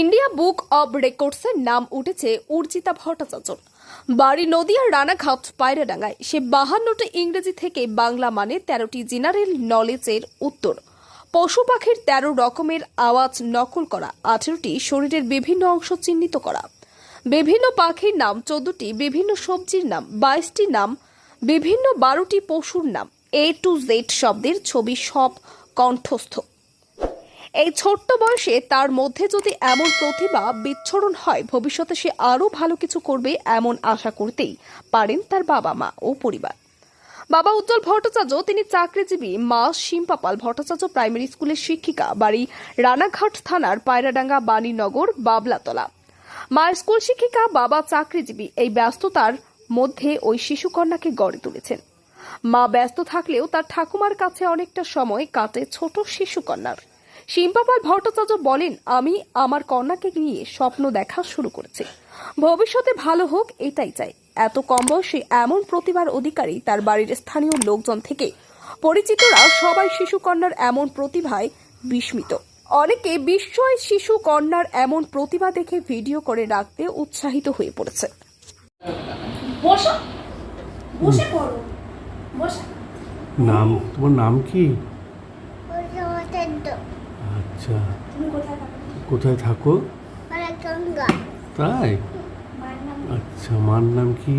India book of রেকর্ডসের নাম উঠেছে উর্জিতা ভট্টাচার্য। বাড়ি নদিয়ার রানাঘাট পায়রাডাঙ্গায় সে বাহান্নটি ইংরেজি থেকে বাংলা মানে তেরোটি জেনারেল নলেজের উত্তর। পশু পাখির তেরো রকমের আওয়াজ নকল করা, আঠেরোটি শরীরের বিভিন্ন অংশ চিহ্নিত করা। বিভিন্ন পাখির নাম, চোদ্দটি বিভিন্ন সবজির নাম, বাইশটি নাম, বিভিন্ন বারোটি পশুর নাম, এ টু জেড শব্দের ছবি সব কণ্ঠস্থ। এই ছোট্ট বয়সে তার মধ্যে যদি এমন প্রতিভা বিচ্ছরণ হয়, ভবিষ্যতে সে আরও ভালো কিছু করবে এমন আশা করতেই পারেন তার বাবা মা ও পরিবার। বাবা উজ্জ্বল ভট্টাচার্য, তিনি চাকরিজীবী মা শিম্পাপাল ভট্টাচার্য প্রাইমারি স্কুলের শিক্ষিকা, বাড়ি রানাঘাট থানার পায়রাডাঙ্গা বাণীনগর, বাবলাতলা। মা স্কুল শিক্ষিকা, বাবা চাকরিজীবী, এই ব্যস্ততার মধ্যে ওই শিশুকন্যাকে গড়ে তুলেছেন। মা ব্যস্ত থাকলেও তার ঠাকুমার কাছে অনেকটা সময় কাটে ছোট শিশুকন্যার। শিম্পাপাল ভট্টাচার্য বলেন আমি আমার কন্যাকে নিয়ে স্বপ্ন দেখা শুরু করেছি। ভবিষ্যতে ভালো হোক এটাই চাই। এত কম বয়সে এমন প্রতিভার অধিকারী তার বাড়ির স্থানীয় লোকজন থেকে পরিচিতরা সবাই শিশুকন্যার এমন প্রতিভায় বিস্মিত। অনেকে বিস্ময় শিশু কন্যার এমন প্রতিভা দেখে ভিডিও করে রাখতে উৎসাহিত হয়ে পড়েছে। বসে পড়ো। বসো। নাম তোমার নাম কি? আচ্ছা। তুমি কোথায় থাকো? কোথায় থাকো? তাই? মায়ের নাম আচ্ছা মার নাম কি?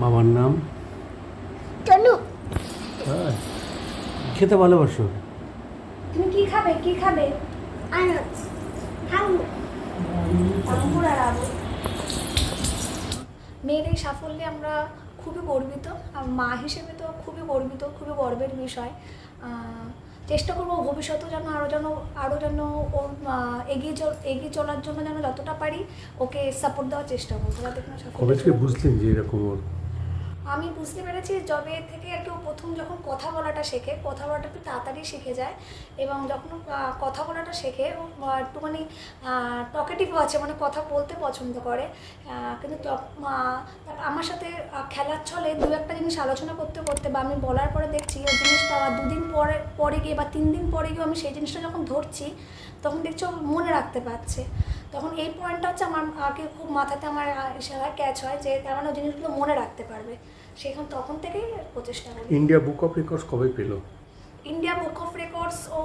বাবার নাম? খেতে ভালোবাসো? তুমি কি খাবে? কি খাবে? মেয়ের এই সাফল্যে আমরা খুবই গর্বিত। আর মা হিসেবে তো খুবই গর্বিত খুবই গর্বের বিষয়। আহ, চেষ্টা করব ভবিষ্যতেও যেন আরও যেন আরও যেন ওর এগিয়ে চল, এগিয়ে চলার জন্য যেন যতটা পারি ওকে সাপোর্ট দেওয়ার চেষ্টা করব। যাতে বুঝলেন যে এরকম আমি বুঝতে পেরেছি যবে থেকে কি প্রথম যখন কথা বলাটা শেখে, কথা বলাটা একটু তাড়াতাড়ি শিখে যায় এবং যখন কথা বলাটা শেখে ও একটুখানি টকেটিভ আছে মানে কথা বলতে পছন্দ করে। কিন্তু আমার সাথে খেলার ছলে দু একটা জিনিস আলোচনা করতে করতে বা আমি বলার পরে দেখছি ওই জিনিসটা দুদিন পরে পরে গিয়ে বা তিন দিন পরে গিয়ে আমি সেই জিনিসটা যখন ধরছি, তখন দেখছি ও মনে রাখতে পারছে। তখন এই পয়েন্টটা হচ্ছে আমার আগে খুব মাথাতে আমার ক্যাচ হয় যে তার মানে জিনিসগুলো মনে রাখতে পারবে। সেখান তখন থেকেই প্রচেষ্টা করি ইন্ডিয়া বুক অফ রেকর্ডস কবে পেল? ইন্ডিয়া বুক অফ রেকর্ডস ও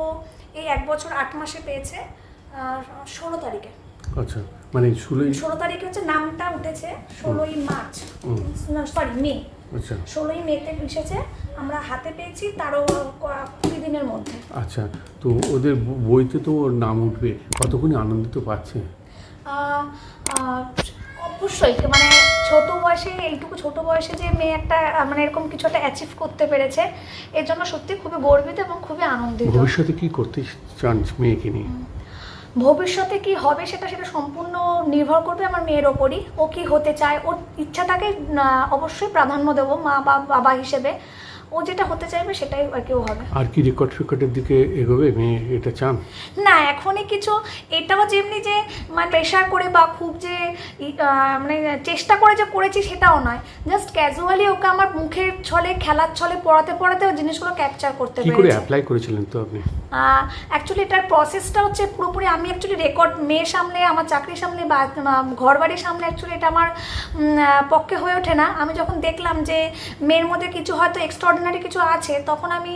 এই এক বছর আট মাসে পেয়েছে ষোলো তারিখে। আচ্ছা মানে ষোলোই ষোলো তারিখে হচ্ছে নামটা উঠেছে ষোলোই মার্চ। হুম। সরি মে। আচ্ছা। ষোলোই মেতে এসেছে আমরা হাতে পেয়েছি তারও কুড়ি দিনের মধ্যে। আচ্ছা তো ওদের বইতে তো ওর নাম উঠবে কতক্ষণে আনন্দিত পাচ্ছে? অবশ্যই মানে ছোট বয়সে এইটুকু ছোট বয়সে যে মেয়ে একটা মানে এরকম কিছু একটা অ্যাচিভ করতে পেরেছে এর জন্য সত্যি খুবই গর্বিত এবং খুবই আনন্দিত। ভবিষ্যতে কি করতে চান মেয়েকে নিয়ে? ভবিষ্যতে কি হবে সেটা সেটা সম্পূর্ণ নির্ভর করবে আমার মেয়ের ওপরই। ও কি হতে চায় ওর ইচ্ছাটাকে অবশ্যই প্রাধান্য দেবো মা বা বাবা হিসেবে। ও যেটা হতে চাইবে সেটাই আর কি ও হবে। আর কি রেকর্ড ফেকর্ডের দিকে এগোবে? মেয়ে এটা চান? না এখনই কিছু এটাও যেমনি যে মানে প্রেশার করে বা খুব যে মানে চেষ্টা করে যে করেছি সেটাও নয়। জাস্ট ক্যাজুয়ালি ওকে আমার মুখের ছলে খেলার ছলে পড়াতে পড়াতে ও জিনিসগুলো ক্যাপচার করতে কি করে অ্যাপ্লাই করেছিলেন তো আপনি? অ্যাকচুয়ালি এটার প্রসেসটা হচ্ছে পুরোপুরি আমি অ্যাকচুয়ালি রেকর্ড মেয়ে সামলে আমার চাকরি সামলে বা ঘর বাড়ি সামলে অ্যাকচুয়ালি এটা আমার পক্ষে হয়ে ওঠে না। আমি যখন দেখলাম যে মেয়ের মধ্যে কিছু হয়তো এক্সট্রাঅর্ডিনারি কিছু আছে তখন আমি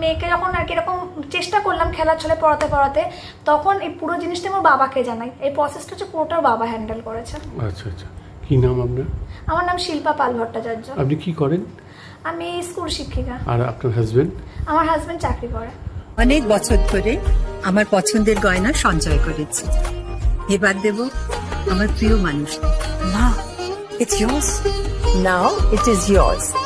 মেয়েকে যখন আর কি এরকম চেষ্টা করলাম খেলার ছলে পড়াতে পড়াতে তখন এই পুরো জিনিসটা আমার বাবাকে জানাই। এই প্রসেসটা হচ্ছে পুরোটা বাবা হ্যান্ডেল করেছে। আচ্ছা আচ্ছা। কি নাম আপনার? আমার নাম শিল্পা পাল ভট্টাচার্য। আপনি কি করেন? আমি স্কুল শিক্ষিকা। আর আপনার হাজবেন্ড আমার হাজব্যান্ড চাকরি করে। অনেক বছর ধরে আমার পছন্দের গয়না সঞ্চয় করেছি। এবার দেব আমার প্রিয় মানুষ। মা it's yours. Now it is yours.